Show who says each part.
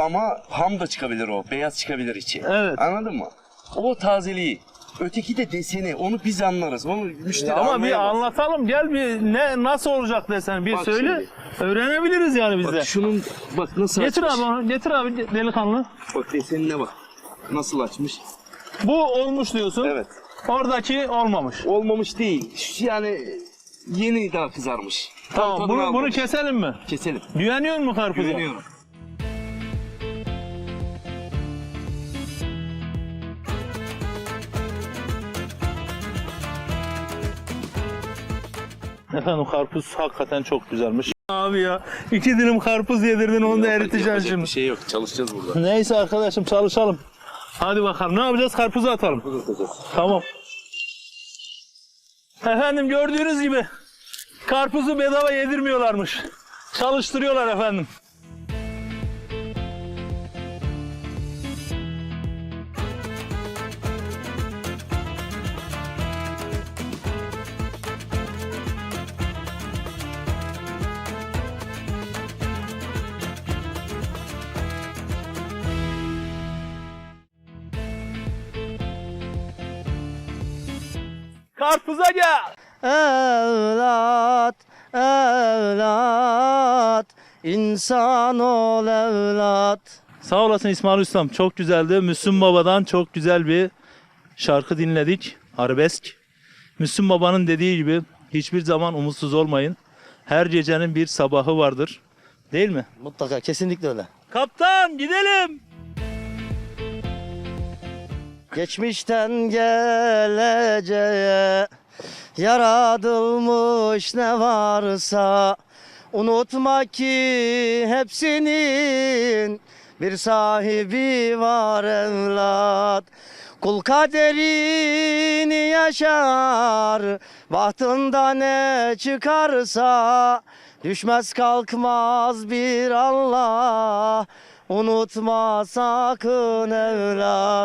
Speaker 1: Ama ham da çıkabilir o. Beyaz çıkabilir içi.
Speaker 2: Evet.
Speaker 1: Anladın mı? O tazeliği. Öteki de deseni. Onu biz anlarız. Onu müşteri
Speaker 2: Ama bir
Speaker 1: anlayamaz.
Speaker 2: anlatalım gel bir ne nasıl olacak desen bir
Speaker 1: Bak
Speaker 2: söyle. Öğrenebiliriz yani biz de.
Speaker 1: Bak şunun bak nasıl
Speaker 2: Getir
Speaker 1: açmış.
Speaker 2: abi onu. Getir abi delikanlı.
Speaker 1: Bak desenine bak. Nasıl açmış.
Speaker 2: Bu olmuş diyorsun.
Speaker 1: Evet.
Speaker 2: Oradaki olmamış.
Speaker 1: Olmamış değil. Şu Yani yeni daha kızarmış. Tam
Speaker 2: Tamam
Speaker 1: tadını
Speaker 2: bunu, bunu
Speaker 1: almamış.
Speaker 2: keselim mi?
Speaker 1: keselim.
Speaker 2: Güveniyor musun karpuza?
Speaker 1: Güveniyorum.
Speaker 2: Efendim karpuz hakikaten çok güzelmiş. Abi ya iki dilim karpuz yedirdin onu da eriteceksin şimdi.
Speaker 1: Bir şey yok. Çalışacağız burada.
Speaker 2: Neyse arkadaşım çalışalım. Hadi bakalım ne yapacağız? Karpuzu atalım. Tamam. Efendim gördüğünüz gibi karpuzu bedava yedirmiyorlarmış. Çalıştırıyorlar efendim. Karpuza gel.
Speaker 3: Evlat, evlat, insan ol evlat.
Speaker 2: Sağ olasın İsmail Ustam. Çok güzeldi. Müslüm Baba'dan çok güzel bir şarkı dinledik. Arabesk. Müslüm Baba'nın dediği gibi hiçbir zaman umutsuz olmayın. Her gecenin bir sabahı vardır. Değil mi?
Speaker 3: Mutlaka, kesinlikle öyle.
Speaker 2: Kaptan gidelim.
Speaker 3: Geçmişten geleceğe yaratılmış ne varsa unutma ki hepsinin bir sahibi var evlat. Kul kaderini yaşar, bahtında ne çıkarsa düşmez kalkmaz bir Allah. Unutma sakın evlat.